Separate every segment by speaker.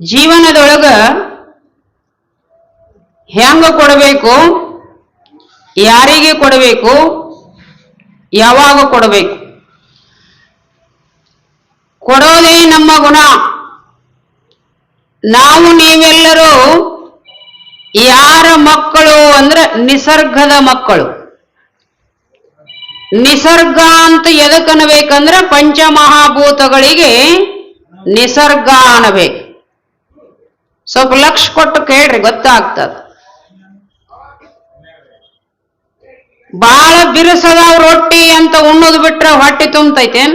Speaker 1: ಜೀವನದೊಳಗ ಹೆಂಗ ಕೊಡಬೇಕು, ಯಾರಿಗೆ ಕೊಡಬೇಕು, ಯಾವಾಗ ಕೊಡಬೇಕು. ಕೊಡೋದೇ ನಮ್ಮ ಗುಣ. ನಾವು ನೀವೆಲ್ಲರೂ ಯಾರ ಮಕ್ಕಳು ಅಂದ್ರೆ ನಿಸರ್ಗದ ಮಕ್ಕಳು. ನಿಸರ್ಗ ಅಂತ ಎದಕ್ ಅನ್ನಬೇಕಂದ್ರೆ ಪಂಚಮಹಾಭೂತಗಳಿಗೆ ನಿಸರ್ಗ ಅನ್ನಬೇಕು ಸ್ವಲ್ಪ ಲಕ್ಷ ಕೊಟ್ಟು ಕೇಳ್ರಿ, ಗೊತ್ತಾಗ್ತದ. ಬಾಳ ಬಿರುಸದಾವ್ ರೊಟ್ಟಿ ಅಂತ ಉಣ್ಣೋದು ಬಿಟ್ರೆ ಹೊಟ್ಟೆ ತುಂಬತೈತೇನ್?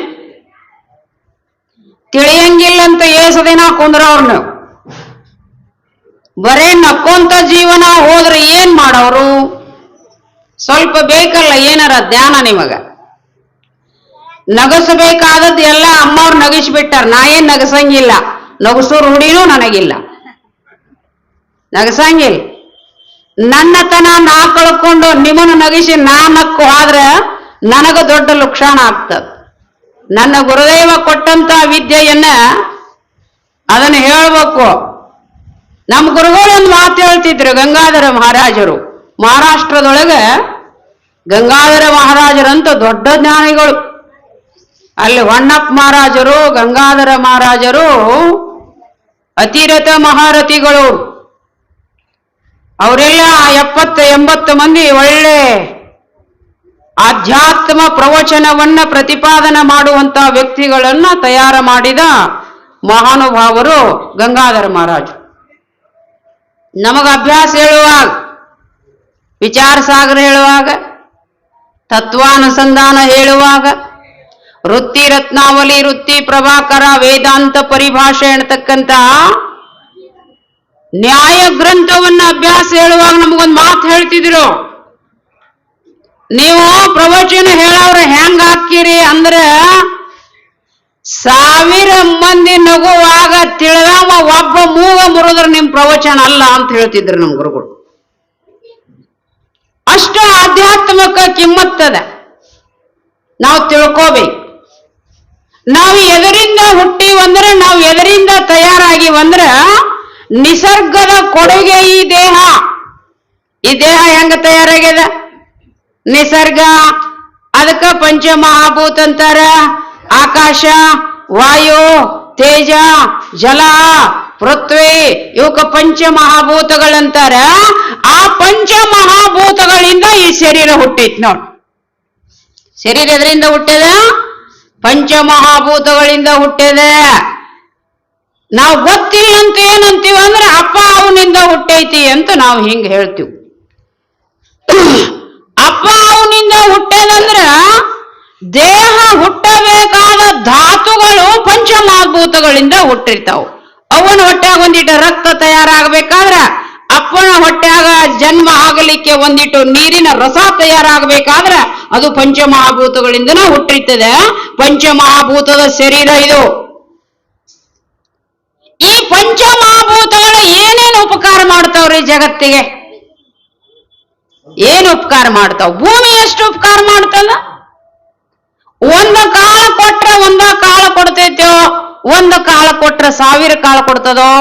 Speaker 1: ತಿಳಿಯಂಗಿಲ್ಲ ಅಂತ ಏಸದಿನ ದಿನ ಅವ್ರನ್ನ ನೀವು ಬರೇ ನಕ್ಕೊಂತ ಜೀವನ ಹೋದ್ರೆ ಏನ್ ಮಾಡೋರು? ಸ್ವಲ್ಪ ಬೇಕಲ್ಲ ಏನಾರ ಧ್ಯಾನ ನಿಮಗ? ನಗಸಬೇಕಾದದ್ದು ಎಲ್ಲ ಅಮ್ಮವ್ರು ನಗಿಸ್ಬಿಟ್ಟಾರ, ನಾ ಏನ್ ನಗಸಂಗಿಲ್ಲ ನಗಸೋ ರೂಢಿನೂ ನನಗಿಲ್ಲ. ನಗಸಂಗಿಲ್ಲ ನನ್ನತನ ನಾ ಕಳ್ಕೊಂಡು ನಿಮ್ಮನ್ನು ನಗಿಸಿ ನಾ ನಕ್ಕು ಆದ್ರೆ ನನಗ ದೊಡ್ಡ ಲುಕ್ಷಾಣ ಆಗ್ತದ ನನ್ನ ಗುರುದೇವ ಕೊಟ್ಟಂತ ವಿದ್ಯೆಯನ್ನ ಅದನ್ನ ಹೇಳ್ಬೇಕು. ನಮ್ಮ ಗುರುಗಳು ಒಂದು ಮಾತು ಹೇಳ್ತಿದ್ರು ಗಂಗಾಧರ ಮಹಾರಾಜರು. ಮಹಾರಾಷ್ಟ್ರದೊಳಗೆ ಗಂಗಾಧರ ಮಹಾರಾಜರಂತ ದೊಡ್ಡ ಜ್ಞಾನಿಗಳು. ಅಲ್ಲಿ ಹೊಣ್ಣಪ್ಪ ಮಹಾರಾಜರು, ಗಂಗಾಧರ ಮಹಾರಾಜರು, ಅತಿರಥ ಮಹಾರಥಿಗಳು. ಅವರೆಲ್ಲ ಎಪ್ಪತ್ತು, ಎಂಬತ್ತು ಮಂದಿ ಒಳ್ಳೆ ಆಧ್ಯಾತ್ಮ ಪ್ರವಚನವನ್ನ ಪ್ರತಿಪಾದನೆ ಮಾಡುವಂತ ವ್ಯಕ್ತಿಗಳನ್ನ ತಯಾರು ಮಾಡಿದ ಮಹಾನುಭಾವರು ಗಂಗಾಧರ ಮಹಾರಾಜ. ನಮಗ ಅಭ್ಯಾಸ ಹೇಳುವಾಗ ವಿಚಾರ ಸಾಗರ ಹೇಳುವಾಗ, ತತ್ವಾನುಸಂಧಾನ ಹೇಳುವಾಗ, ವೃತ್ತಿ ರತ್ನಾವಲಿ ವೃತ್ತಿ ಪ್ರಭಾಕರ, ವೇದಾಂತ ಪರಿಭಾಷೆ ಎನ್ನತಕ್ಕಂತ ನ್ಯಾಯ ಗ್ರಂಥವನ್ನ ಅಭ್ಯಾಸ ಹೇಳುವಾಗ ನಮಗೊಂದು ಮಾತು ಹೇಳ್ತಿದ್ರು. ನೀವು ಪ್ರವಚನ ಹೇಳವ್ರ ಹೆಂಗ್ ಹಾಕಿರಿ ಅಂದ್ರ, ಸಾವಿರ ಮಂದಿ ನಗುವಾಗ ತಿಳಿದವ ಒಬ್ಬ ಮೂಗ ಮುರಿದ್ರ ನಿಮ್ ಪ್ರವಚನ ಅಲ್ಲ ಅಂತ ಹೇಳ್ತಿದ್ರು ನಮ್ ಗುರುಗಳು. ಅಷ್ಟು ಆಧ್ಯಾತ್ಮಕ ಕಿಮ್ಮತ್ತದ ನಾವು ತಿಳ್ಕೋಬೇಕು. ನಾವು ಎದರಿಂದ ಹುಟ್ಟಿವಂದ್ರೆ ನಾವು ಎದರಿಂದ ತಯಾರಾಗಿವಂದ್ರ ನಿಸರ್ಗದ ಕೊಡುಗೆ ಈ ದೇಹ. ಈ ದೇಹ ಹೆಂಗ ತಯಾರಾಗ್ಯದ? ನಿಸರ್ಗ. ಅದಕ್ಕ ಪಂಚಮಹಾಭೂತ ಅಂತಾರ. ಆಕಾಶ, ವಾಯು, ತೇಜ, ಜಲ, ಪೃಥ್ವಿ, ಇವಕ್ಕ ಪಂಚಮಹಾಭೂತಗಳಂತಾರ. ಆ ಪಂಚಮಹಾಭೂತಗಳಿಂದ ಈ ಶರೀರ ಹುಟ್ಟೈತ್ ನೋಡ್. ಶರೀರ ಎದರಿಂದ ಹುಟ್ಟದ? ಪಂಚಮಹಾಭೂತಗಳಿಂದ ಹುಟ್ಟ್ಯದ ನಾವು ಗೊತ್ತಿಲ್ಲ ಅಂತ ಏನಂತೀವಿ ಅಂದ್ರೆ ಅಪ್ಪ ಅವನಿಂದ ಹುಟ್ಟೈತಿ ಅಂತ ನಾವು ಹಿಂಗ್ ಹೇಳ್ತೀವಿ. ಅಪ್ಪ ಅವನಿಂದ ಹುಟ್ಟದಂದ್ರ ದೇಹ ಹುಟ್ಟಬೇಕಾದ ಧಾತುಗಳು ಪಂಚಮಹಾಭೂತಗಳಿಂದ ಹುಟ್ಟಿರ್ತಾವ. ಅವನ ಹೊಟ್ಟೆಯಾಗ ಒಂದಿಟ್ಟು ರಕ್ತ ತಯಾರಾಗಬೇಕಾದ್ರ ಅಪ್ಪನ ಹೊಟ್ಟೆಯಾಗ ಜನ್ಮ ಆಗಲಿಕ್ಕೆ ಒಂದಿಟ್ಟು ನೀರಿನ ರಸ ತಯಾರಾಗಬೇಕಾದ್ರ ಅದು ಪಂಚಮಹಾಭೂತಗಳಿಂದನೂ ಹುಟ್ಟಿರ್ತದೆ. ಪಂಚಮಹಾಭೂತದ ಶರೀರ ಇದು. ಈ ಪಂಚಮಹಾಭೂತಗಳು ಏನೇನು ಉಪಕಾರ ಮಾಡ್ತಾವ್ರಿ ಜಗತ್ತಿಗೆ? ಏನು ಉಪಕಾರ ಮಾಡ್ತಾವ? ಭೂಮಿ ಎಷ್ಟು ಉಪಕಾರ ಮಾಡ್ತಲ್ಲ ಒಂದ ಕಾಲ ಕೊಟ್ರೆ ಒಂದ ಕಾಲ ಕೊಡ್ತೈತೋ? ಒಂದು ಕಾಲ ಕೊಟ್ರೆ ಸಾವಿರ ಕಾಲ ಕೊಡ್ತದೋ?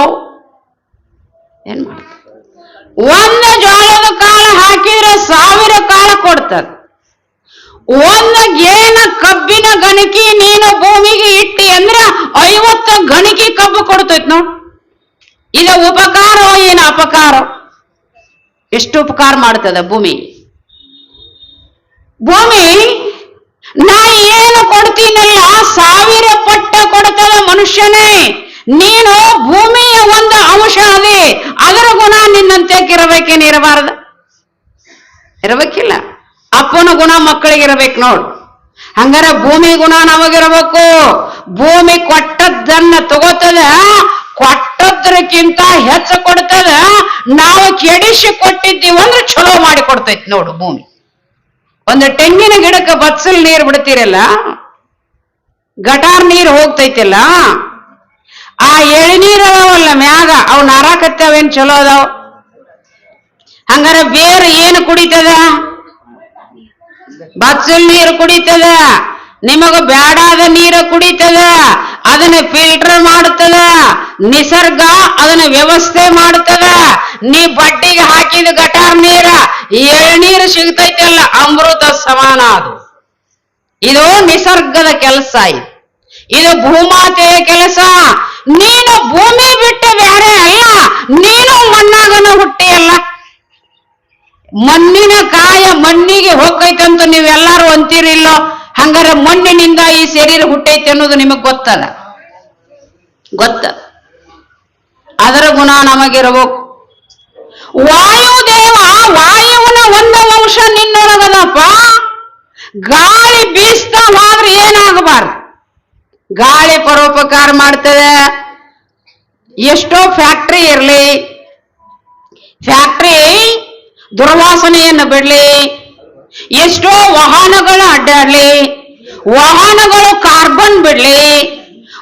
Speaker 1: ಏನ್ ಮಾಡ್ತ ಒಂದು ಜೋಳದ ಕಾಳ ಹಾಕಿದ್ರೆ ಸಾವಿರ ಕಾಲ ಕೊಡ್ತದ. ಒಂದು ಗೇನ ಕಬ್ಬಿನ ಗಣಕಿ ನೀನು ಭೂಮಿಗೆ ಇಟ್ಟಿ ಅಂದ್ರ ಐವತ್ತು ಗಣಕಿ ಕಬ್ಬು ಕೊಡ್ತೈತ್ ನೋಡ್. ಇದ ಉಪಕಾರ ಏನ ಅಪಕಾರ? ಎಷ್ಟು ಉಪಕಾರ ಮಾಡ್ತದ ಭೂಮಿ? ಭೂಮಿ, ನಾ ಏನು ಕೊಡ್ತೀನಲ್ಲ, ಸಾವಿರ ಪಟ್ಟ ಕೊಡ್ತದ ಮನುಷ್ಯನೇ. ನೀನು ಭೂಮಿಯ ಒಂದು ಅಂಶ ಅದೇ. ಅದರ ಗುಣ ನಿನ್ನಂತೆ ಇರಬೇಕೇನು ಇರಬಾರದು? ಇರಬೇಕಿಲ್ಲ. ಅಪ್ಪನ ಗುಣ ಮಕ್ಕಳಿಗೆ ಇರಬೇಕು ನೋಡು. ಹಂಗಾರ ಭೂಮಿ ಗುಣ ನಮಗಿರಬೇಕು. ಭೂಮಿ ಕೊಟ್ಟದ್ದನ್ನ ತಗೋತದ, ಕೊಟ್ಟದ್ರಕ್ಕಿಂತ ಹೆಚ್ಚು ಕೊಡ್ತದ, ನಾವು ಕೆಡಿಸಿ ಕೊಟ್ಟಿದ್ದೀವಿ ಅಂದ್ರೆ ಚಲೋ ಮಾಡಿ ಕೊಡ್ತೈತಿ ನೋಡು ಭೂಮಿ. ಒಂದು ತೆಂಗಿನ ಗಿಡಕ್ಕೆ ಬತ್ಸಲ್ ನೀರು ಬಿಡ್ತೀರಲ್ಲ, ಗಟಾರ್ ನೀರು ಹೋಗ್ತೈತಿಲ್ಲ, ಆ ಎಳಿನೀರ್ ಅದಾವಲ್ಲ ಮ್ಯಾಗ, ಅವು ನಾರಾಕತ್ತಾವೇನ್ ಚಲೋ ಅದಾವ? ಹಂಗಾರ ಬೇರೆ ಏನು ಕುಡಿತದ? ಬಚ್ಚಲ್ ನೀರು ಕುಡಿತದ. ನಿಮಗ ಬ್ಯಾಡಾದ ನೀರು ಕುಡಿತದ. ಅದನ್ನ ಫಿಲ್ಟರ್ ಮಾಡ್ತದ. ನಿಸರ್ಗ ಅದನ್ನ ವ್ಯವಸ್ಥೆ ಮಾಡ್ತದ. ನೀ ಬಟ್ಟಿಗೆ ಹಾಕಿದ ಗಟಾರ್ ನೀರ ಎಳ್ನೀರು ಸಿಗ್ತೈತಲ್ಲ, ಅಮೃತ ಸಮಾನ ಅದು. ಇದು ನಿಸರ್ಗದ ಕೆಲಸ ಇದು. ಇದು ಭೂಮಾತೆಯ ಕೆಲಸ. ನೀನು ಭೂಮಿ ಬಿಟ್ಟ ಬೇರೆ ಅಲ್ಲ. ನೀನು ಮಣ್ಣಾಗನ ಹುಟ್ಟಿಯಲ್ಲ. ಮಣ್ಣಿನ ಕಾಯ ಮಣ್ಣಿಗೆ ಹೋಗೈತಂತ ನೀವೆಲ್ಲರೂ ಅಂತೀರಿಲ್ಲೋ ಹಂಗಾರೆ ಮಣ್ಣಿನಿಂದ ಈ ಶರೀರ ಹುಟ್ಟೈತೆ ಅನ್ನೋದು ನಿಮಗೆ ಗೊತ್ತದ ಗೊತ್ತ? ಅದರ ಗುಣ ನಮಗಿರಬೇಕು. ವಾಯುದೇವ ವಾಯುವಿನ ಒಂದು ಅಂಶ ನಿನ್ನೊಳಗದಪ್ಪ ಗಾಳಿ ಬೀಸ್ತಾ ಹೋದ್ರೆ ಏನಾಗಬಾರ್ದು? ಗಾಳಿ ಪರೋಪಕಾರ ಮಾಡ್ತದೆ. ಎಷ್ಟೋ ಫ್ಯಾಕ್ಟ್ರಿ ಇರಲಿ. ಫ್ಯಾಕ್ಟ್ರಿ ದುರ್ವಾಸನೆಯನ್ನು ಬಿಡಲಿ. ಎಷ್ಟೋ ವಾಹನಗಳು ಅಡ್ಡಾಡ್ಲಿ. ವಾಹನಗಳು ಕಾರ್ಬನ್ ಬಿಡ್ಲಿ.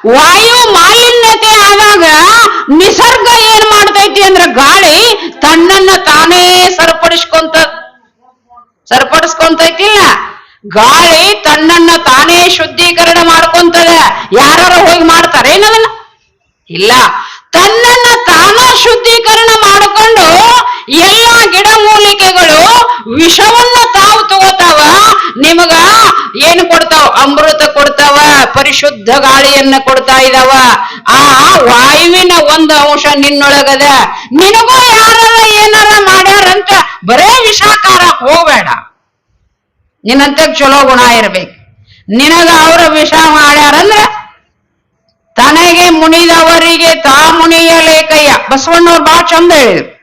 Speaker 1: ವಾಯು ಮಾಲಿನ್ಯತೆ ಆದಾಗ ನಿಸರ್ಗ ಏನ್ ಮಾಡ್ತೈತಿ ಅಂದ್ರೆ ಗಾಳಿ ತನ್ನನ್ನ ತಾನೇ ಸರಿಪಡಿಸ್ಕೊಂತ, ಸರಿಪಡಿಸ್ಕೊಂತೈತಿಲ್ಲ. ಗಾಳಿ ತನ್ನನ್ನ ತಾನೇ ಶುದ್ಧೀಕರಣ ಮಾಡ್ಕೊಂತದ. ಯಾರು ಹೋಗಿ ಮಾಡ್ತಾರೆ ಏನದನ್ನ? ಇಲ್ಲ. ತನ್ನನ್ನ ತಾನ ಶುದ್ಧೀಕರಣ ಮಾಡಿಕೊಂಡು ಎಲ್ಲ ಗಿಡಮೂಲಿಕೆಗಳು ವಿಷವನ್ನ ತಾವು ತಗೋತಾವ, ನಿಮಗ ಏನು ಕೊಡ್ತಾವ? ಅಮೃತ ಕೊಡ್ತಾವ, ಪರಿಶುದ್ಧ ಗಾಳಿಯನ್ನ ಕೊಡ್ತಾ ಇದಾವ. ಆ ವಾಯುವಿನ ಒಂದು ಅಂಶ ನಿನ್ನೊಳಗದ. ನಿನಗೂ ಯಾರ ಏನಾರ ಮಾಡ್ಯಾರಂತ ಬರೇ ವಿಷಾಕಾರ, ಹೋಗ್ಬೇಡ. ನಿನ್ನಂತ ಚಲೋ ಗುಣ ಇರ್ಬೇಕು. ನಿನಗ ಅವರ ವಿಷ ಮಾಡ್ಯಾರಂದ್ರ ತನಗೆ ಮುನಿದವರಿಗೆ ತಾ ಮುನಿಯಲೇಕಯ್ಯ ಬಸವಣ್ಣವ್ರು ಬಾ ಚಂದ ಹೇಳಿದ್ರು.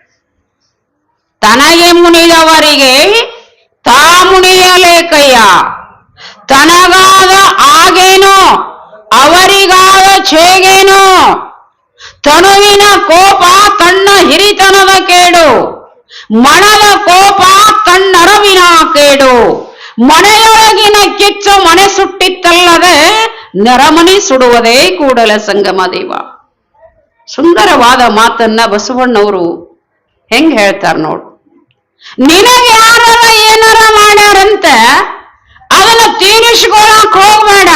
Speaker 1: ತನಗೆ ಮುನಿದವರಿಗೆ ತಾ ಮುನಿಯಲೇಕಯ್ಯ ತನಗಾದ ಆಗೇನು, ಅವರಿಗಾದ ಛೇಗೇನು. ತನುವಿನ ಕೋಪ ತನ್ನ ಹಿರಿತನದ ಕೇಡು. ಮಣದ ಕೋಪ ತನ್ನರವಿನ ಕೇಡು. ಮನೆಯೊಳಗಿನ ಕಿಚ್ಚು ಮನೆ ಸುಟ್ಟಿತ್ತಲ್ಲದೆ ನರಮನಿ ಸುಡುವುದೇ ಕೂಡಲ ಸಂಗಮ ದೇವ. ಸುಂದರವಾದ ಮಾತನ್ನ ಬಸವಣ್ಣವರು ಹೆಂಗ್ ಹೇಳ್ತಾರ ನೋಡು. ನಿನಗೆ ಯಾರ ಏನಾರ ಮಾಡ್ಯಾರಂತ ಅದನ್ನ ತೀರಿಸ್ಕೊಳಕ್ ಹೋಗ್ಬೇಡ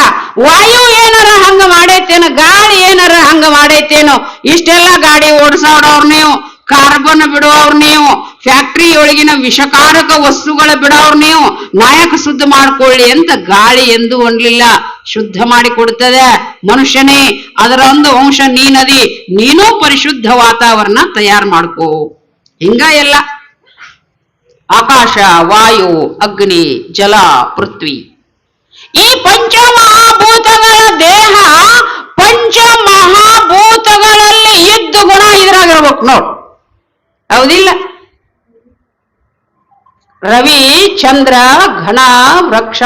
Speaker 1: ವಾಯು ಏನಾರ ಹಂಗ ಮಾಡೈತೇನೋ, ಗಾಳಿ ಏನಾರ ಹಂಗ ಮಾಡೈತೇನೋ, ಇಷ್ಟೆಲ್ಲ ಗಾಡಿ ಓಡಿಸೋಡವ್ರು ನೀವು ಕಾರ್ಬನ್ ಬಿಡೋರ್ ನೀವು ಫ್ಯಾಕ್ಟ್ರಿ ಒಳಗಿನ ವಿಷಕಾರಕ ವಸ್ತುಗಳ ಬಿಡೋರ್ ನೀವು, ನಾಯಕ ಶುದ್ಧ ಮಾಡ್ಕೊಳ್ಳಿ ಅಂತ ಗಾಳಿ ಎಂದು ಅನ್ಲಿಲ್ಲ. ಶುದ್ಧ ಮಾಡಿ ಕೊಡ್ತದೆ. ಮನುಷ್ಯನೇ, ಅದರ ಒಂದು ಅಂಶ ನೀನದಿ, ನೀನೂ ಪರಿಶುದ್ಧ ವಾತಾವರಣ ತಯಾರು ಮಾಡ್ಕೋ. ಹಿಂಗ ಎಲ್ಲ ಆಕಾಶ, ವಾಯು, ಅಗ್ನಿ, ಜಲ, ಪೃಥ್ವಿ. ಈ ಪಂಚಮಹಾಭೂತಗಳ ದೇಹ ಪಂಚಮಹಾಭೂತಗಳಲ್ಲಿ ಇದ್ದು ಗುಣ ಇದ್ರಾಗಿರ್ಬೇಕು ನೋಡ್. ಹೌದಿಲ್ಲ? ರವಿ, ಚಂದ್ರ, ಘನ, ವೃಕ್ಷ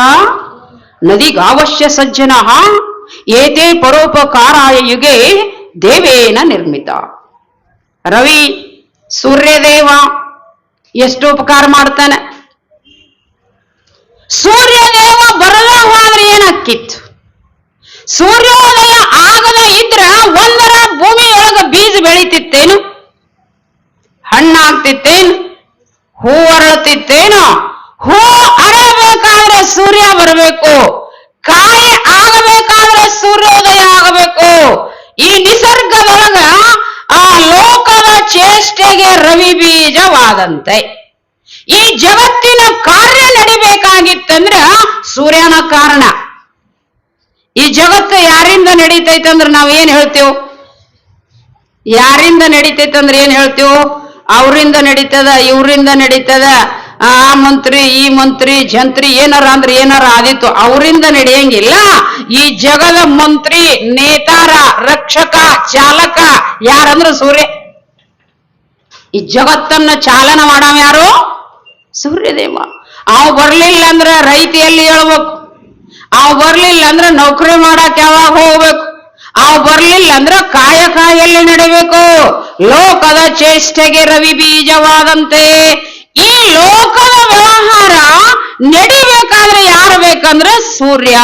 Speaker 1: ನದಿಗಾವಶ್ಯ ಸಜ್ಜನ, ಏತೆ ಪರೋಪಕಾರಾಯ ಯುಗೆ ದೇವೇನ ನಿರ್ಮಿತ. ರವಿ, ಸೂರ್ಯದೇವ. ಎಷ್ಟು ಉಪಕಾರ ಮಾಡ್ತಾನೆ. ಸೂರ್ಯೋದಯ ಬರಲ್ಲ ಹೋದ್ರೆ ಏನಕ್ಕಿತ್ತು ಸೂರ್ಯೋದಯ ಆಗದ ಇದ್ರ ಒಂದರ ಭೂಮಿಯೊಳಗ ಬೀಜ ಬೆಳಿತಿತ್ತೇನು? ಹಣ್ಣಾಗ್ತಿತ್ತೇನು? ಹೂ ಅರಳುತ್ತಿತ್ತೇನು? ಹೂ ಅರಳಬೇಕಾದ್ರೆ ಸೂರ್ಯ ಬರಬೇಕು. ಕಾಯಿ ಆಗಬೇಕಾದ್ರೆ ಸೂರ್ಯೋದಯ ಆಗಬೇಕು. ಈ ನಿಸರ್ಗದೊಳಗ ರವಿ ಬೀಜವಾದಂತೆ. ಈ ಜಗತ್ತಿನ ಕಾರ್ಯ ನಡಿಬೇಕಾಗಿತ್ತಂದ್ರ ಸೂರ್ಯನ ಕಾರಣ. ಈ ಜಗತ್ತು ಯಾರಿಂದ ನಡೀತೈತಂದ್ರ ನಾವ್ ಏನ್ ಹೇಳ್ತೇವ್? ಯಾರಿಂದ ನಡೀತೈತಂದ್ರ ಏನ್ ಹೇಳ್ತೇವ್? ಅವರಿಂದ ನಡೀತದ, ಇವರಿಂದ ನಡೀತದ, ಆ ಮಂತ್ರಿ, ಈ ಮಂತ್ರಿ, ಜಂತ್ರಿ, ಏನಾರ ಅಂದ್ರೆ ಏನಾರ ಆದಿತ್ತು, ಅವರಿಂದ ನಡೆಯಂಗಿಲ್ಲ. ಈ ಜಗದ ಮಂತ್ರಿ, ನೇತಾರ, ರಕ್ಷಕ, ಚಾಲಕ, ಯಾರಂದ್ರ ಸೂರ್ಯ ಈ ಜಗತ್ತನ್ನ ಚಾಲನ ಮಾಡವ ಯಾರು? ಸೂರ್ಯದೇವ. ಅವ್ ಬರ್ಲಿಲ್ಲ ಅಂದ್ರ ರೈತ ಎಲ್ಲಿ ಹೇಳ್ಬೇಕು. ಅವ್ ಬರ್ಲಿಲ್ಲ ಅಂದ್ರ ನೌಕರಿ ಮಾಡಕ್ ಯಾವಾಗ ಹೋಗ್ಬೇಕು? ಅವ್ ಬರ್ಲಿಲ್ಲ ಅಂದ್ರ ಕಾಯ ಕಾಯಲ್ಲಿ ನಡಿಬೇಕು. ಲೋಕದ ಚೇಷ್ಟೆಗೆ ರವಿ ಬೀಜವಾದಂತೆ. ಈ ಲೋಕದ ವ್ಯವಹಾರ ನಡಿಬೇಕಾದ್ರೆ ಯಾರು ಬೇಕಂದ್ರೆ ಸೂರ್ಯ.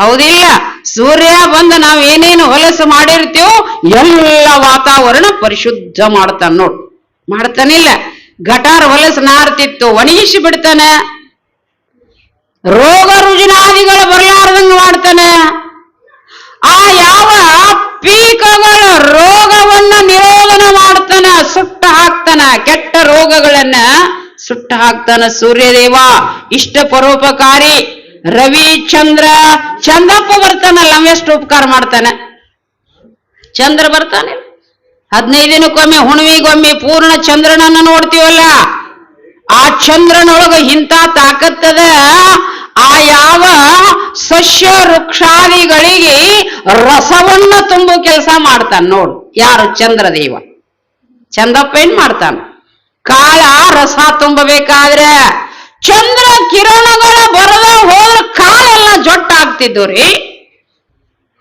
Speaker 1: ಹೌದಿಲ್ಲ? ಸೂರ್ಯ ಬಂದು ನಾವು ಏನೇನು ಹೊಲಸು ಮಾಡಿರ್ತೀವೋ ಎಲ್ಲ ವಾತಾವರಣ ಪರಿಶುದ್ಧ ಮಾಡ್ತಾನ ನೋಡ್. ಮಾಡ್ತಾನಿಲ್ಲ. ಗಟಾರ ಹೊಲಸು ನಾರ್ತಿತ್ತು, ಒಣಗಿಸಿ ಬಿಡ್ತಾನೆ. ರೋಗ ರುಜಿನಾದಿಗಳು ಬರಲಾರ್ದಂಗ ಮಾಡ್ತಾನೆ. ಆ ಯಾವ ಪೀಕಗಳು ರೋಗವನ್ನ ನಿರೋಧನ ಮಾಡ್ತಾನ, ಸುಟ್ಟ ಹಾಕ್ತಾನ. ಕೆಟ್ಟ ರೋಗಗಳನ್ನ ಸುಟ್ಟ ಹಾಕ್ತಾನ ಸೂರ್ಯದೇವ. ಇಷ್ಟ ಪರೋಪಕಾರಿ ರವಿ, ಚಂದ್ರ ಚಂದಪ್ಪ ಬರ್ತಾನಲ್ಲ ಎಷ್ಟು ಉಪಕಾರ ಮಾಡ್ತಾನೆ. ಚಂದ್ರ ಬರ್ತಾನೆ. ಹದಿನೈದು ದಿನಕ್ಕೊಮ್ಮೆ ಹುಣ್ಣಿಮೆಗೊಮ್ಮೆ ಪೂರ್ಣ ಚಂದ್ರನನ್ನ ನೋಡ್ತೀವಲ್ಲ? ಆ ಚಂದ್ರನೊಳಗ ಇಂಥ ತಾಕತ್ತದ ಆ ಯಾವ ಸಸ್ಯ ವೃಕ್ಷಾದಿಗಳಿಗೆ ರಸವನ್ನ ತುಂಬೋ ಕೆಲಸ ಮಾಡ್ತಾನ ನೋಡು. ಯಾರು? ಚಂದ್ರದೇವ. ಚಂದಪ್ಪ ಏನ್ ಮಾಡ್ತಾನ? ಕಾಳ ರಸ ತುಂಬಬೇಕಾದ್ರೆ ಚಂದ್ರ ಕಿರಣಗಳ ಕಾಳೆಲ್ಲ ಜೊಟ್ಟಾಗ್ತಿದ್ದು ರೀ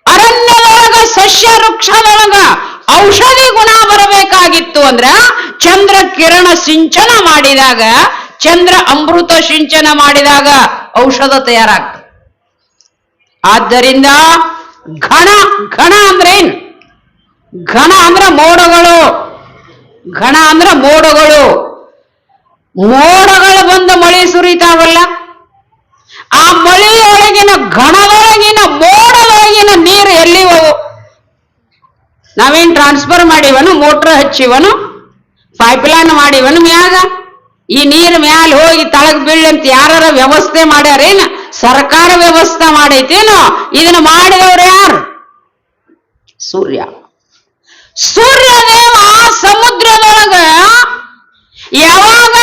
Speaker 1: ಅರಣ್ಯದೊಳಗ ಸಸ್ಯ ವೃಕ್ಷದೊಳಗ ಔಷಧಿ ಗುಣ ಬರಬೇಕಾಗಿತ್ತು ಅಂದ್ರ ಚಂದ್ರ ಕಿರಣ ಸಿಂಚನ ಮಾಡಿದಾಗ, ಚಂದ್ರ ಅಮೃತ ಸಿಂಚನ ಮಾಡಿದಾಗ ಔಷಧ ತಯಾರಾಗ್ತದೆ. ಆದ್ದರಿಂದ ಘನ ಘನ ಅಂದ್ರೆ ಏನ್? ಘನ ಅಂದ್ರ ಮೋಡಗಳು. ಘನ ಅಂದ್ರ ಮೋಡಗಳು. ಮೋಡಗಳು ಬಂದು ಮಳೆ ಸುರಿತಾವಲ್ಲ? ಆ ಮಳೆಯೊಳಗಿನ ಘನದೊಳಗಿನ ಮೋಡದೊಳಗಿನ ನೀರು ಎಲ್ಲಿ ಹೋಗು ನಾವೇನ್ ಟ್ರಾನ್ಸ್ಫರ್ ಮಾಡಿವನು ಮೋಟ್ರ್ ಹಚ್ಚಿವನು ಪೈಪ್ಲೈನ್ ಮಾಡಿವನು ಮ್ಯಾಗ? ಈ ನೀರು ಮ್ಯಾಲ ಹೋಗಿ ತಳಗ್ ಬೀಳಂತ ಯಾರ ವ್ಯವಸ್ಥೆ ಮಾಡ್ಯಾರೇನ? ಸರ್ಕಾರ ವ್ಯವಸ್ಥೆ ಮಾಡೈತೇನೋ? ಇದನ್ನ ಮಾಡಿದವ್ರು ಯಾರು? ಸೂರ್ಯ. ಸೂರ್ಯದೇವ ಸಮುದ್ರದೊಳಗ ಯಾವಾಗ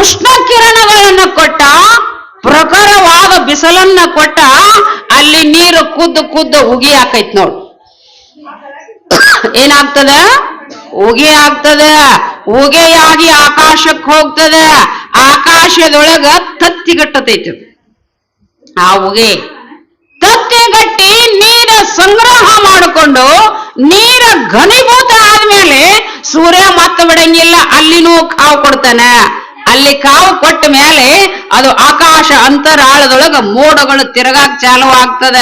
Speaker 1: ಉಷ್ಣ ಕಿರಣಗಳನ್ನು ಕೊಟ್ಟ? ಪ್ರಖರವಾದ ಬಿಸಿಲನ್ನ ಕೊಟ್ಟ ಅಲ್ಲಿ ನೀರು ಕುದ್ದು ಕುದ್ದು ಉಗಿ ಹಾಕೈತ್ ನೋಡು. ಏನಾಗ್ತದ? ಉಗಿ ಆಗ್ತದ. ಉಗೆಯಾಗಿ ಆಕಾಶಕ್ಕೆ ಹೋಗ್ತದ. ಆಕಾಶದೊಳಗ ತತ್ತಿಗಟ್ಟತೈತಿ ಆ ಉಗೆ ತತ್ತಿಗಟ್ಟಿ ನೀರ ಸಂಗ್ರಹ ಮಾಡಿಕೊಂಡು ನೀರ ಘನೀಭೂತ ಆದ್ಮೇಲೆ ಸೂರ್ಯ ಮತ್ತ ಬಿಡಂಗಿಲ್ಲ ಅಲ್ಲಿನೂ ಕಾವು ಕೊಡ್ತಾನ. ಅಲ್ಲಿ ಕಾವು ಕೊಟ್ಟ ಮೇಲೆ ಅದು ಆಕಾಶ ಅಂತರಾಳದೊಳಗ ಮೋಡಗಳು ತಿರುಗಾಕ್ ಚಾಲು ಆಗ್ತದ.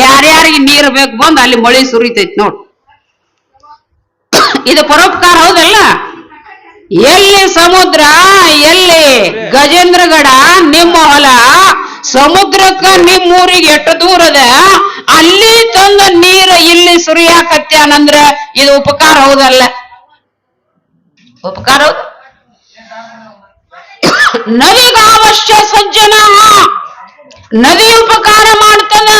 Speaker 1: ಯಾರ್ಯಾರಿಗೆ ನೀರು ಬೇಕು ಬಂದು ಅಲ್ಲಿ ಮಳೆ ಸುರಿತೈತಿ ನೋಡ್. ಇದು ಪರೋಪಕಾರ ಹೌದಲ್ಲ? ಎಲ್ಲಿ ಸಮುದ್ರ, ಎಲ್ಲಿ ಗಜೇಂದ್ರಗಡ, ನಿಮ್ಮ ಹೊಲ, ಸಮುದ್ರಕ್ಕ ನಿಮ್ಮೂರಿಗೆ ಎಷ್ಟು ದೂರದ ಅಲ್ಲಿ ತಂದ ನೀರ ಇಲ್ಲಿ ಸುರಿಯಾಕತ್ಯಾನಂದ್ರ ಇದು ಉಪಕಾರ ಹೌದಲ್ಲ? ಉಪಕಾರ ಹೌದ? ನದಿಗಾವಶ್ಯ ಸಜ್ಜನ. ನದಿ ಉಪಕಾರ ಮಾಡ್ತದ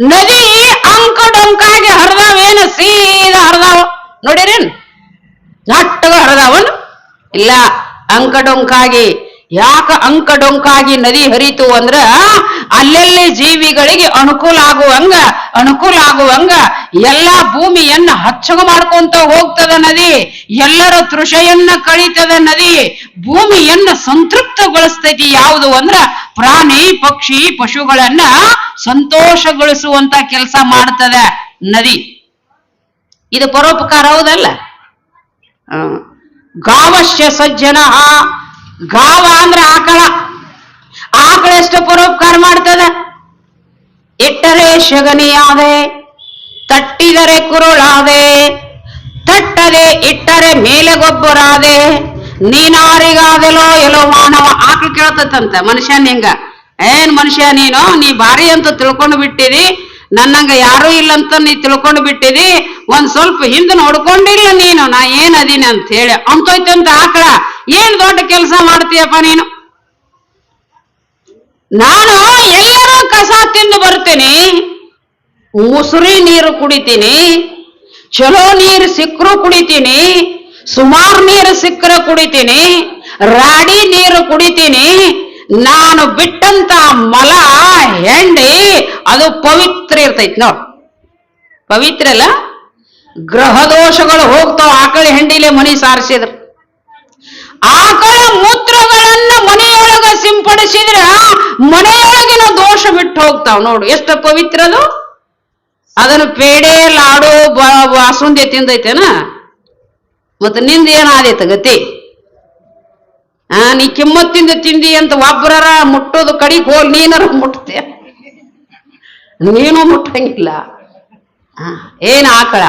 Speaker 1: ನದಿ ಅಂಕ ಡೊಂಕಾಗಿ ಹರಿದಾವೇನ? ಸೀದಾ ಹರಿದಾವ. ನೋಡಿರೇನ್ ನಟ್ಟಗ ಹರಿದಾವನು? ಇಲ್ಲ ಅಂಕ ಡೊಂಕಾಗಿ ಯಾಕ ಅಂಕ ಡೊಂಕಾಗಿ ನದಿ ಹರಿತು ಅಂದ್ರ ಅಲ್ಲೆಲ್ಲಿ ಜೀವಿಗಳಿಗೆ ಅನುಕೂಲ ಆಗುವಂಗ ಅನುಕೂಲ ಆಗುವಂಗ ಎಲ್ಲಾ ಭೂಮಿಯನ್ನ ಹಚ್ಚಗ ಮಾಡ್ಕೊಂತ ಹೋಗ್ತದ ನದಿ, ಎಲ್ಲರ ತೃಷೆಯನ್ನ ಕಳೀತದ ನದಿ, ಭೂಮಿಯನ್ನ ಸಂತೃಪ್ತಗೊಳಿಸ್ತೈತಿ ಯಾವುದು ಅಂದ್ರ ಪ್ರಾಣಿ, ಪಕ್ಷಿ, ಪಶುಗಳನ್ನ ಸಂತೋಷಗೊಳಿಸುವಂತ ಕೆಲಸ ಮಾಡ್ತದ ನದಿ. ಇದು ಪರೋಪಕಾರ ಹೌದಲ್ಲ? ಗಾವಶ್ಯ ಸಜ್ಜನ, ಗಾವ ಅಂದ್ರ ಆಕಳ. ಆಕಳ ಎಷ್ಟು ಪರೋಪಕಾರ ಮಾಡ್ತದ? ಇಟ್ಟರೆ ಶಗನಿಯಾದೆ ತಟ್ಟಿದರೆ ಕುರುಳಾದೆ, ತಟ್ಟದೆ ಇಟ್ಟರೆ ಮೇಲೆ ಗೊಬ್ಬರಾದೆ ನೀನಾರಿಗಾದೆಲೋ ಎಲ್ಲೋ ಮಾನವ ಆಕಳು ಕೇಳ್ತತಂತ ಮನುಷ್ಯ ನಿಂಗ. ಏನ್ ಮನುಷ್ಯ ನೀನು? ನೀ ಬಾರಿ ಅಂತ ತಿಳ್ಕೊಂಡು ಬಿಟ್ಟಿರಿ ನನ್ನಂಗ ಯಾರು ಇಲ್ಲ ಅಂತ ನೀ ತಿಳ್ಕೊಂಡು ಬಿಟ್ಟಿರಿ ಒಂದ್ ಸ್ವಲ್ಪ ಹಿಂದೆ ನೋಡ್ಕೊಂಡಿಲ್ಲ ನೀನು. ನಾ ಏನ್ ಅದೀನಿ ಅಂತ ಹೇಳಿ. ಅಂತೋಯ್ತಂತ ಆಕಳ. ಏನ್ ದೊಡ್ಡ ಕೆಲಸ ಮಾಡ್ತೀಯಪ್ಪ ನೀನು? ನಾನು ಎಲ್ಲರೂ ಕಸ ತಿಂದು ಬರ್ತೀನಿ ಉಸುರಿ ನೀರು ಕುಡಿತೀನಿ. ಚಲೋ ನೀರು ಸಿಕ್ಕರು ಕುಡಿತೀನಿ. ಸುಮಾರು ನೀರು ಸಿಕ್ಕರ ಕುಡಿತೀನಿ. ರಾಡಿ ನೀರು ಕುಡಿತೀನಿ. ನಾನು ಬಿಟ್ಟಂತ ಮಲ, ಹೆಂಡಿ, ಅದು ಪವಿತ್ರ ಇರ್ತೈತಿ ನೋಡ್. ಪವಿತ್ರ ಅಲ್ಲ? ಗ್ರಹ ದೋಷಗಳು ಹೋಗ್ತಾವ. ಆಕಳ ಹೆಂಡಿಲೆ ಮನಿ ಸಾರಿಸಿದ್ರು. ಆಕಳ ಮೂತ್ರಗಳನ್ನ ಮನೆಯೊಳಗ ಸಿಂಪಡಿಸಿದ್ರ ಮನೆಯೊಳಗಿನ ದೋಷ ಬಿಟ್ಟು ಹೋಗ್ತಾವ್ ನೋಡು. ಎಷ್ಟು ಪವಿತ್ರದು? ಅದನ್ನು ಪೇಡೆ, ಲಾಡು ಬಾಸುಂದಿ ತಿಂದೈತೇನ? ಮತ್ತೆ ನಿಂದ ಏನಾದೈತ ಗತಿ? ಆ, ನೀ ಕಿಮ್ಮತ್ತಿಂದ ತಿಂದಿ ಅಂತ ಒಬ್ಬರರ ಮುಟ್ಟೋದು ಕಡಿಗೆ ಹೋಗಿ ನೀನರ ಮುಟ್ತೆ. ನೀನು ಮುಟ್ಟಂಗಿಲ್ಲ. ಏನ್ ಆಕಳ?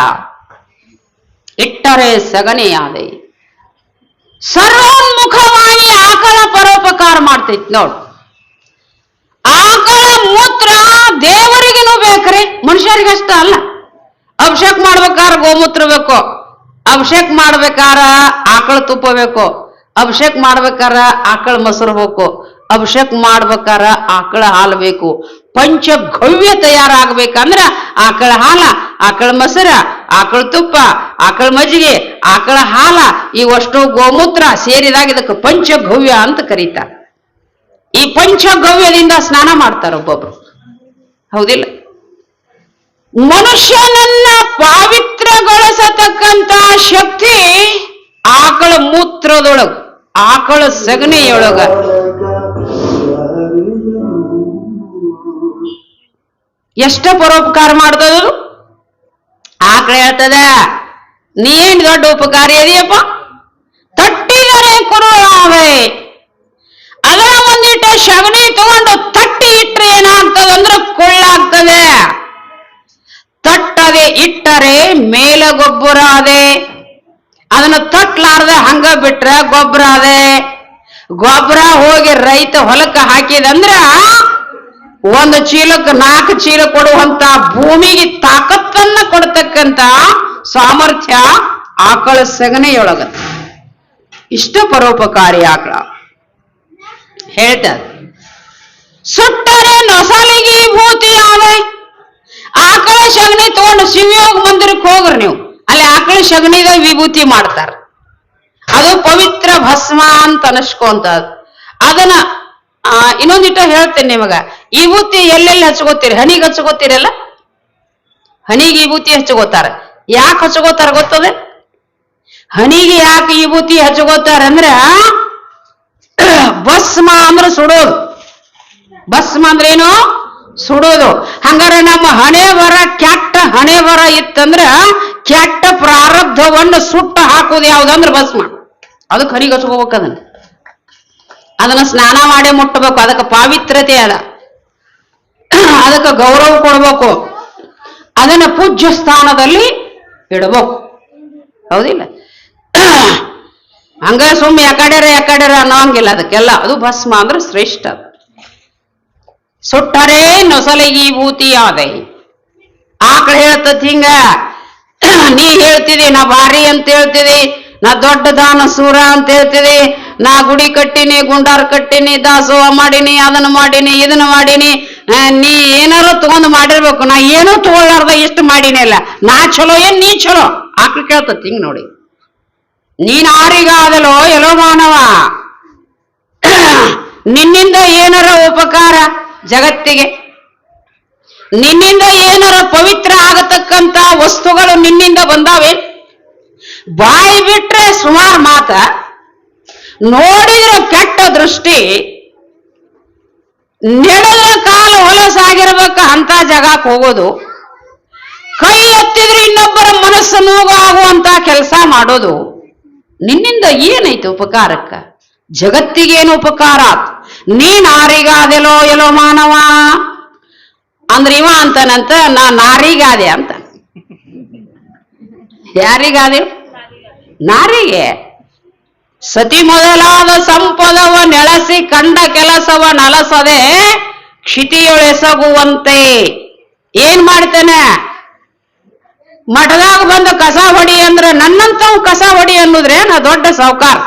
Speaker 1: ಇಟ್ಟರೆ ಸಗಣಿಯಾದೆ ಸರ್ವೋನ್ಮುಖವಾಗಿ ಆಕಳ ಪರೋಪಕಾರ ಮಾಡ್ತೈತಿ ನೋಡು. ಆಕಳ ಮೂತ್ರ ದೇವರಿಗೇನು ಬೇಕ್ರಿ, ಮನುಷ್ಯರಿಗಷ್ಟ ಅಲ್ಲ. ಅಭಿಷೇಕ ಮಾಡ್ಬೇಕಾರ ಗೋಮೂತ್ರ ಬೇಕು, ಅಭಿಷೇಕ ಮಾಡ್ಬೇಕಾರ ಆಕಳ ತುಪ್ಪ ಬೇಕು, ಅಭಿಷೇಕ ಮಾಡ್ಬೇಕಾರ ಆಕಳ ಮೊಸರು ಬೇಕು, ಅಭಿಷೇಕ ಮಾಡ್ಬೇಕಾರ ಆಕಳ ಹಾಲು ಬೇಕು. ಪಂಚಗವ್ಯ ತಯಾರಾಗಬೇಕಂದ್ರ ಆಕಳ ಹಾಲ, ಆಕಳ ಮೊಸರ ಆಕಳ ತುಪ್ಪ, ಆಕಳ ಮಜ್ಜಿಗೆ, ಆಕಳ ಹಾಲ, ಈ ಇವಷ್ಟು ಗೋಮೂತ್ರ ಸೇರಿದಾಗ ಇದಕ್ಕೆ ಪಂಚಗವ್ಯ ಅಂತ ಕರೀತಾರೆ. ಈ ಪಂಚಗವ್ಯದಿಂದ ಸ್ನಾನ ಮಾಡ್ತಾರೆ ಒಬ್ಬೊಬ್ರು. ಹೌದಿಲ್ಲ? ಮನುಷ್ಯನನ್ನ ಪಾವಿತ್ರಗೊಳಿಸತಕ್ಕಂತ ಶಕ್ತಿ ಆಕಳ ಮೂತ್ರದೊಳಗ, ಆಕಳ ಸಗಣಿಯೊಳಗ. ಎಷ್ಟ ಪರೋಪಕಾರ ಮಾಡ್ತದ ಆಕಳ ಹೇಳ್ತದ? ನೀನ್ ದೊಡ್ಡ ಉಪಕಾರಿ ಅದಿಯಪ್ಪ. ತಟ್ಟಿದರೆ ಕುರುಳಾವೆ ಅದರ ಒಂದಿಟ್ಟು ಶಗಣಿ ತಗೊಂಡು ತಟ್ಟಿ ಇಟ್ರೆ ಏನಾಗ್ತದಂದ್ರೆ ಕುಳ್ಳಾಗ್ತದೆ. ತಟ್ಟದೆ ಇಟ್ಟರೆ ಮೇಲ ಗೊಬ್ಬರ ಅದೆ. ಅದನ್ನ ತಟ್ಲಾರ್ದೆ ಹಂಗ ಬಿಟ್ರೆ ಗೊಬ್ಬರ ಅದೆ. ಗೊಬ್ಬರ ಹೋಗಿ ರೈತ ಹೊಲಕ್ಕೆ ಹಾಕಿದಂದ್ರ ಒಂದು ಚೀಲಕ್ಕೆ ನಾಲ್ಕು ಚೀಲ ಕೊಡುವಂತ ಭೂಮಿಗೆ ತಾಕತ್ತನ್ನ ಕೊಡ್ತಕ್ಕಂತ ಸಾಮರ್ಥ್ಯ ಆಕಳ ಸಗಣಿಯೊಳಗ ಇಷ್ಟ ಪರೋಪಕಾರಿ ಆಕಳ. ಹೇಳ್ತ ಸುಟ್ಟರೆ ನೊಸಲಿಗೆ ಭೂತಿ ಆವೆ ಆಕಳ ಸಗಣಿ ತಗೊಂಡು ಶಿವಯೋಗ ಮಂದಿರಕ್ಕೆ ಹೋಗ್ರಿ ನೀವು. ಅಲ್ಲಿ ಆಕಳ ಸಗಣಿದ ವಿಭೂತಿ ಮಾಡ್ತಾರ. ಅದು ಪವಿತ್ರ ಭಸ್ಮ ಅಂತ ಅನಸ್ಕೊಂತ ಅದನ್ನ ಆ, ಇನ್ನೊಂದಿಟ ಹೇಳ್ತೇನೆ ನಿಮಗ. ವಿಭೂತಿ ಎಲ್ಲೆಲ್ಲಿ ಹಚ್ಕೋತೀರಿ? ಹನಿಗೆ ಹಚ್ಕೋತೀರಲ್ಲ? ಹನಿಗೆ ವಿಭೂತಿ ಹಚ್ಕೋತಾರ. ಯಾಕೆ ಹಚ್ಕೋತಾರ ಗೊತ್ತದೆ? ಹನಿಗೆ ಯಾಕೆ ವಿಭೂತಿ ಹಚ್ಕೋತಾರ ಅಂದ್ರ, ಭಸ್ಮ ಅಂದ್ರೆ ಸುಡೋದು. ಭಸ್ಮ ಅಂದ್ರೆ ಏನು? ಸುಡೋದು. ಹಂಗಾರೆ ನಮ್ಮ ಹಣೆ ಬರ ಕೆಟ್ಟ ಹಣೆ ಬರ ಇತ್ತಂದ್ರ, ಕೆಟ್ಟ ಪ್ರಾರಬ್ಧವನ್ನು ಸುಟ್ಟ ಹಾಕೋದು ಯಾವ್ದಂದ್ರೆ ಭಸ್ಮ. ಅದಕ್ಕೆ ಹನಿಗೆ ಹಚ್ಕೋಬೇಕು ಅದನ್ನ. ಅದನ್ನ ಸ್ನಾನ ಮಾಡಿ ಮುಟ್ಟಬೇಕು. ಅದಕ್ಕೆ ಪಾವಿತ್ರತೆ ಅದ. ಅದಕ್ಕೆ ಗೌರವ ಕೊಡಬೇಕು. ಅದನ್ನ ಪೂಜ್ಯ ಸ್ಥಾನದಲ್ಲಿ ಇಡಬೇಕು. ಹೌದಿಲ್ಲ? ಹಂಗ ಸುಮ್ಮನೆ ಯಾಕಡೆರ ಯಾಕಡೆರ ಅನ್ನೋಂಗಿಲ್ಲ ಅದಕ್ಕೆಲ್ಲ. ಅದು ಭಸ್ಮ ಅಂದ್ರೆ ಶ್ರೇಷ್ಠ. ಸುಟ್ಟರೇ ನೊಸಲಿಗಿ ಭೂತಿ ಆದೆ ಆಕಳ ಹೇಳ್ತತ್ ಹಿಂಗ, ನೀ ಹೇಳ್ತಿದಿ, ನಾ ಭಾರಿ ಅಂತ ಹೇಳ್ತಿದಿ, ನಾ ದೊಡ್ಡ ದಾನ ಸೂರ ಅಂತ ಹೇಳ್ತಿದಿ, ನಾ ಗುಡಿ ಕಟ್ಟಿನಿ, ಗುಂಡಾರ ಕಟ್ಟಿನಿ, ದಾಸೋಹ ಮಾಡಿನಿ, ಅದನ್ನ ಮಾಡಿನಿ, ಇದನ್ನ ಮಾಡೀನಿ ನೀ ಏನಾರು ತಗೊಂಡ್ ಮಾಡಿರ್ಬೇಕು, ನಾ ಏನೂ ತಗೊಳ್ಳಾರ್ದ, ಇಷ್ಟು ಮಾಡಿನೇ ಇಲ್ಲ. ನಾ ಚಲೋ ಏನ್ ನೀ ಚಲೋ ಆಕ್ಳು ಕೇಳ್ತತಿ ಹಿಂಗ್ ನೋಡಿ. ನೀನ್ ಆರಿಗಾದಲೋ ಎಲ್ಲೋ ಮಾನವ. ನಿನ್ನಿಂದ ಏನಾರ ಉಪಕಾರ ಜಗತ್ತಿಗೆ? ನಿನ್ನಿಂದ ಏನಾರ ಪವಿತ್ರ ಆಗತಕ್ಕಂತ ವಸ್ತುಗಳು ನಿನ್ನಿಂದ ಬಂದಾವೆ? ಬಾಯಿ ಬಿಟ್ರೆ ಸುಮಾರು ಮಾತ. ನೋಡಿದ್ರೆ ಕೆಟ್ಟ ದೃಷ್ಟಿ. ನೆಡಲ ಕಾಲು ಹೊಲಸಾಗಿರ್ಬೇಕು ಅಂತ ಜಗಕ್ಕೆ ಹೋಗೋದು. ಕೈ ಎತ್ತಿದ್ರೆ ಇನ್ನೊಬ್ಬರ ಮನಸ್ಸು ನೋವಾಗುವಂತ ಕೆಲಸ ಮಾಡೋದು. ನಿನ್ನಿಂದ ಏನೈತೆ ಉಪಕಾರಕ್ಕ? ಜಗತ್ತಿಗೇನು ಉಪಕಾರ? ನೀ ನಾರಿಗಾದೆಲೋ ಎಲೋ ಮಾನವ? ಅಂದ್ರ ಇವ ಅಂತನಂತ, ನಾ ನಾರಿಗಾದೆ ಅಂತ. ಯಾರಿಗಾದೆ ನಾರಿಗೆ. ಸತಿ ಮೊದಲಾದ ಸಂಪದವ ನೆಳಸಿ ಕಂಡ ಕೆಲಸವ ನಲಸದೆ ಕ್ಷಿತಿಯೊಳೆಸಗುವಂತೆ. ಏನ್ ಮಾಡ್ತೇನೆ? ಮಠದಾಗ ಬಂದು ಕಸ ಹೊಡಿ ಅಂದ್ರೆ ನನ್ನಂತವ್ ಕಸ ಹೊಡಿ ಅನ್ನೋದ್ರೆ ನಾ ದೊಡ್ಡ ಸಾವ್ಕಾರ.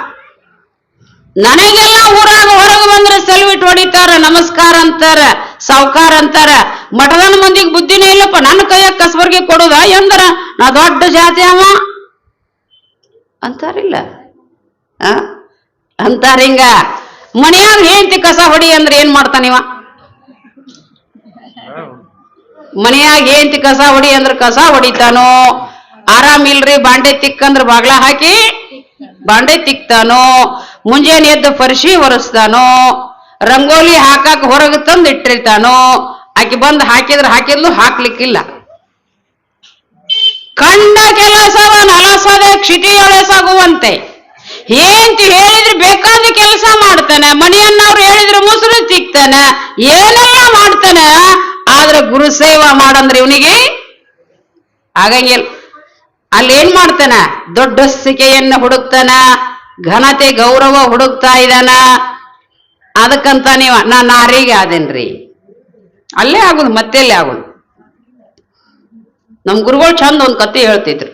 Speaker 1: ನನಗೆಲ್ಲ ಊರಾಗ ಹೊರಗೆ ಬಂದ್ರೆ ಸೆಲ್ವಿಟ್ ಹೊಡಿತಾರ, ನಮಸ್ಕಾರ ಅಂತಾರ, ಸಾವ್ಕಾರ ಅಂತಾರ. ಮಠದನ ಮಂದಿಗೆ ಬುದ್ಧಿನೇ ಇಲ್ಲಪ್ಪ, ನನ್ನ ಕೈಯಾಗ ಕಸವರ್ಗೆ ಕೊಡುದ ಎಂದ್ರ? ನಾ ದೊಡ್ಡ ಜಾತಿ ಅವ. ಅಂತಾರಿಲ್ಲ? ಅಂತಾರ ಹಿಂಗ ಮನೆಯಾಗ ಹೇಳ್ತಿ ಕಸ ಹೊಡಿ ಅಂದ್ರೆ ಏನ್ ಮಾಡ್ತಾನಿವ ಮನೆಯಾಗ ಹೆಂಡತಿ ಕಸ ಹೊಡಿ ಅಂದ್ರೆ ಕಸ ಹೊಡಿತಾನೋ? ಆರಾಮಿಲ್ರಿ ಬಾಂಡೆ ತಿಕ್ಕಂದ್ರ ಬಾಗ್ಲ ಹಾಕಿ ಬಾಂಡೆ ತಿಕ್ತಾನೋ? ಮುಂಜಾನೆ ಎದ್ದು ಪರಿಶಿ ಒರೆಸ್ತಾನೋ? ರಂಗೋಲಿ ಹಾಕಾಕ ಹೊರಗೆ ತಂದು ಇಟ್ಟಿರ್ತಾನೋ? ಆಕಿ ಬಂದು ಹಾಕಿದ್ರೆ ಹಾಕಿದ್ಲು ಹಾಕ್ಲಿಕ್ಕಿಲ್ಲ. ಕಂಡ ಕೆಲಸವ ನಲಸದೆ ಕ್ಷಿತಿಯೊಳಸಾಗುವಂತೆ. ಏಂತ ಹೇಳಿದ್ರೆ ಬೇಕಾದ ಕೆಲಸ ಮಾಡ್ತಾನೆ, ಮನೆಯನ್ನವ್ರು ಹೇಳಿದ್ರೆ ಮುಸುರು ತಿಕ್ತಾನೆ ಏನೆಲ್ಲ ಮಾಡ್ತಾನೆ, ಆದ್ರೆ ಗುರು ಸೇವಾ ಮಾಡಂದ್ರೆ ಇವನಿಗೆ ಆಗಂಗಿಲ್ಲ. ಅಲ್ಲಿ ಏನ್ ಮಾಡ್ತಾನ? ದೊಡ್ಡಸ್ತಿಕೆಯನ್ನ ಹುಡುಕ್ತಾನ, ಘನತೆ, ಗೌರವ ಹುಡುಕ್ತಾ ಇದ್ದಾನ. ಅದಕ್ಕಂತ ನೀವ, ನಾ ನಾರಿಗೆ ಆದೇನ್ರಿ? ಅಲ್ಲೇ ಆಗುದು, ಮತ್ತೆಲ್ಲೇ ಆಗುದು. ನಮ್ ಗುರುಗಳು ಚಂದ ಒಂದ್ ಕತೆ ಹೇಳ್ತಿದ್ರು.